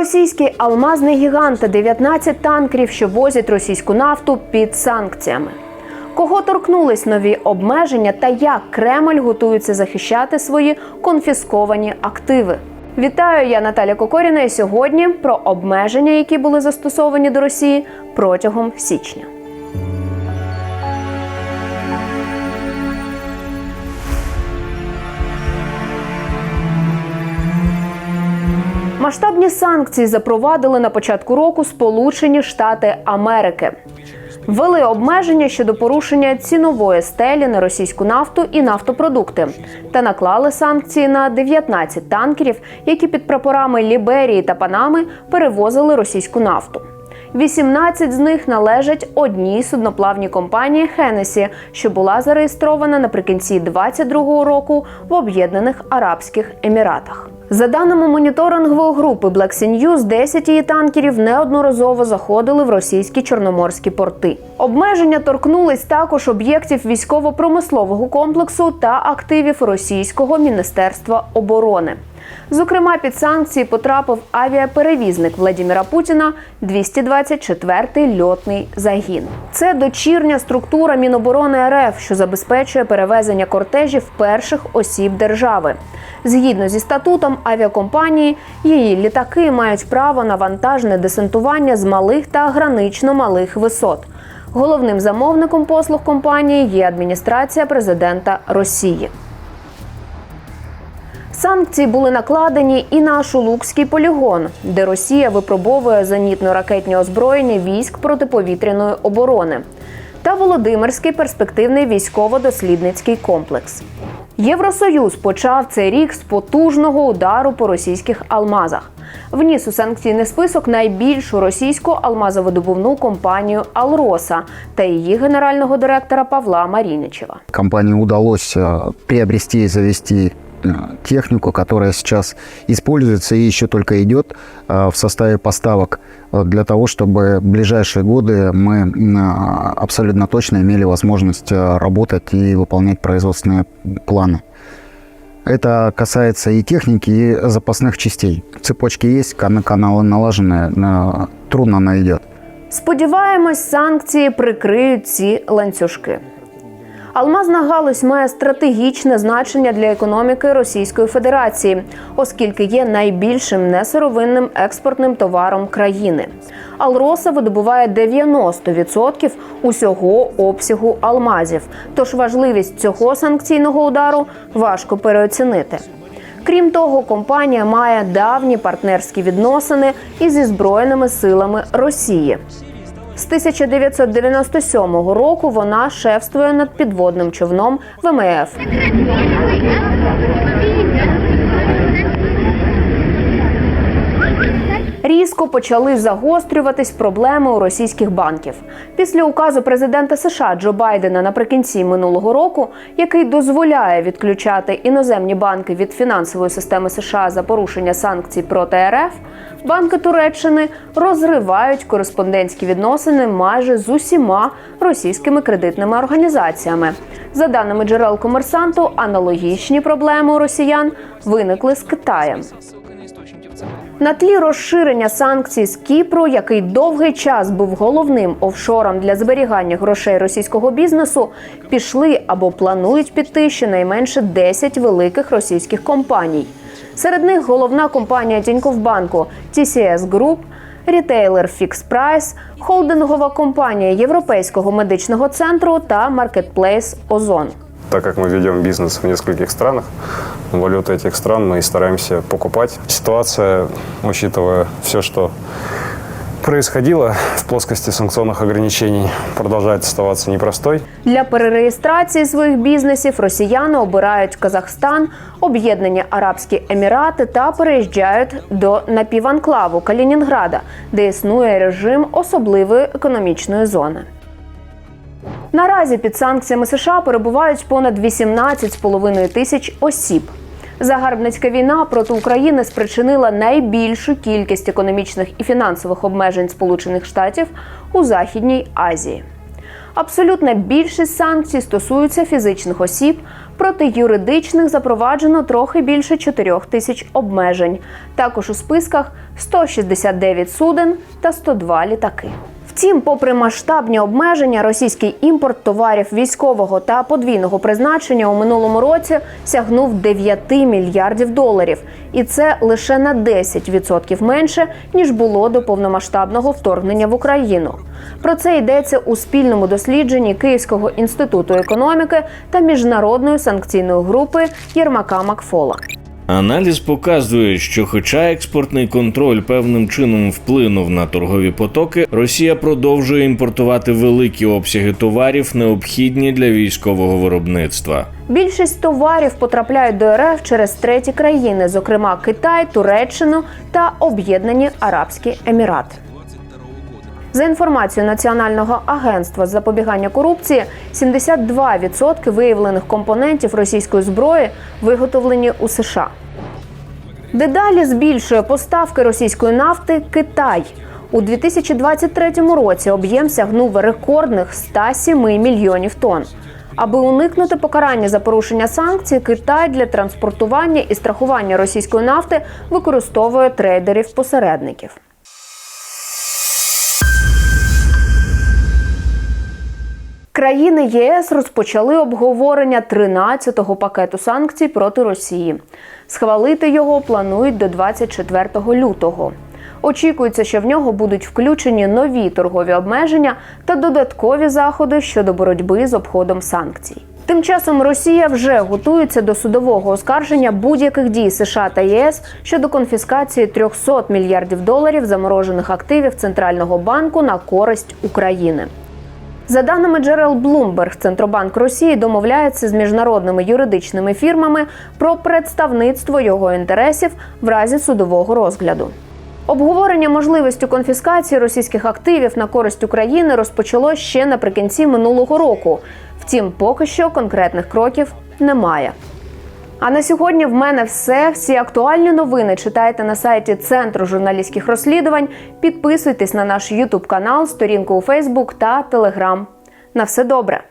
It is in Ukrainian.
Російський алмазний гігант та 19 танкерів, що возять російську нафту під санкціями. Кого торкнулись нові обмеження та як Кремль готується захищати свої конфісковані активи? Вітаю, я Наталя Кокоріна. І сьогодні про обмеження, які були застосовані до Росії протягом січня. Масштабні санкції запровадили на початку року Сполучені Штати Америки. Ввели обмеження щодо порушення цінової стелі на російську нафту і нафтопродукти та наклали санкції на 19 танкерів, які під прапорами Ліберії та Панами перевозили російську нафту. 18 з них належать одній судноплавній компанії Хенесі, що була зареєстрована наприкінці 2022 року в Об'єднаних Арабських Еміратах. За даними моніторингової групи Black Sea News, 10 її танкерів неодноразово заходили в російські чорноморські порти. Обмеження торкнулись також об'єктів військово-промислового комплексу та активів російського міністерства оборони. Зокрема, під санкції потрапив авіаперевізник Владіміра Путіна 224-й льотний загін. Це дочірня структура Міноборони РФ, що забезпечує перевезення кортежів перших осіб держави. Згідно зі статутом авіакомпанії, її літаки мають право на вантажне десантування з малих та гранично малих висот. Головним замовником послуг компанії є адміністрація президента Росії. Санкції були накладені і на Шулукський полігон, де Росія випробовує зенітно-ракетні озброєння військ протиповітряної оборони, та Володимирський перспективний військово-дослідницький комплекс. Євросоюз почав цей рік з потужного удару по російських алмазах. Вніс у санкційний список найбільшу російську алмазовидобувну компанію Алроса та її генерального директора Павла Маріничева. Компании удалось э, приобрести и завести технику, которая сейчас используется и еще только идет э, в составе поставок э, для того, чтобы в ближайшие годы мы м, а, абсолютно точно имели возможность э, работать и выполнять производственные планы. Это касается и техники, и запасных частей. Цепочки есть, кан- каналы налажены, э, трудно она идет. Сподіваємось, санкції прикриють ці ланцюжки. Алмазна галузь має стратегічне значення для економіки Російської Федерації, оскільки є найбільшим несировинним експортним товаром країни. Алроса видобуває 90% усього обсягу алмазів. Тож важливість цього санкційного удару важко переоцінити. Крім того, компанія має давні партнерські відносини із зі збройними силами Росії. З 1997 року вона шефствує над підводним човном ВМФ. Різко почали загострюватись проблеми у російських банків. Після указу президента США Джо Байдена наприкінці минулого року, який дозволяє відключати іноземні банки від фінансової системи США за порушення санкцій проти РФ, банки Туреччини розривають кореспондентські відносини майже з усіма російськими кредитними організаціями. За даними джерел комерсанту, аналогічні проблеми у росіян виникли з Китаєм. На тлі розширення санкцій з Кіпру, який довгий час був головним офшором для зберігання грошей російського бізнесу, пішли або планують піти щонайменше 10 великих російських компаній. Серед них головна компанія Тінькофф Банку TCS Group, рітейлер Fix Price, холдингова компанія Європейського медичного центру та маркетплейс Озон. Так как мы ведем бизнес в нескольких странах, валюты этих стран мы и стараемся покупать. Ситуация, учитывая все, что происходило в плоскости санкционных ограничений, продолжает оставаться непростой. Для перереєстрації своїх бізнесів росіяни обирають Казахстан, Об'єднані Арабські Емірати та переїжджають до напіванклаву Калінінграда, де існує режим особливої економічної зони. Наразі під санкціями США перебувають понад 18,5 тисяч осіб. Загарбницька війна проти України спричинила найбільшу кількість економічних і фінансових обмежень Сполучених Штатів у Західній Азії. Абсолютна більшість санкцій стосуються фізичних осіб, проти юридичних запроваджено трохи більше 4 тисяч обмежень. Також у списках 169 суден та 102 літаки. Втім, попри масштабні обмеження, російський імпорт товарів військового та подвійного призначення у минулому році сягнув 9 мільярдів доларів, і це лише на 10% менше ніж було до повномасштабного вторгнення в Україну. Про це йдеться у спільному дослідженні Київського інституту економіки та міжнародної санкційної групи Єрмака Макфола. Аналіз показує, що, хоча експортний контроль певним чином вплинув на торгові потоки, Росія продовжує імпортувати великі обсяги товарів, необхідні для військового виробництва. Більшість товарів потрапляють до РФ через треті країни, зокрема Китай, Туреччину та Об'єднані Арабські Емірати. За інформацією Національного агентства з запобігання корупції, 72% виявлених компонентів російської зброї виготовлені у США. Дедалі збільшує поставки російської нафти Китай. У 2023 році об'єм сягнув рекордних 107 мільйонів тонн. Аби уникнути покарання за порушення санкцій, Китай для транспортування і страхування російської нафти використовує трейдерів-посередників. Країни ЄС розпочали обговорення 13-го пакету санкцій проти Росії. Схвалити його планують до 24 лютого. Очікується, що в нього будуть включені нові торгові обмеження та додаткові заходи щодо боротьби з обходом санкцій. Тим часом Росія вже готується до судового оскарження будь-яких дій США та ЄС щодо конфіскації 300 мільярдів доларів заморожених активів центрального банку на користь України. За даними джерел Bloomberg, Центробанк Росії домовляється з міжнародними юридичними фірмами про представництво його інтересів в разі судового розгляду. Обговорення можливості конфіскації російських активів на користь України розпочало ще наприкінці минулого року. Втім, поки що конкретних кроків немає. А на сьогодні в мене все. Всі актуальні новини читайте на сайті Центру журналістських розслідувань. Підписуйтесь на наш Ютуб канал, сторінку у Фейсбук та Телеграм. На все добре.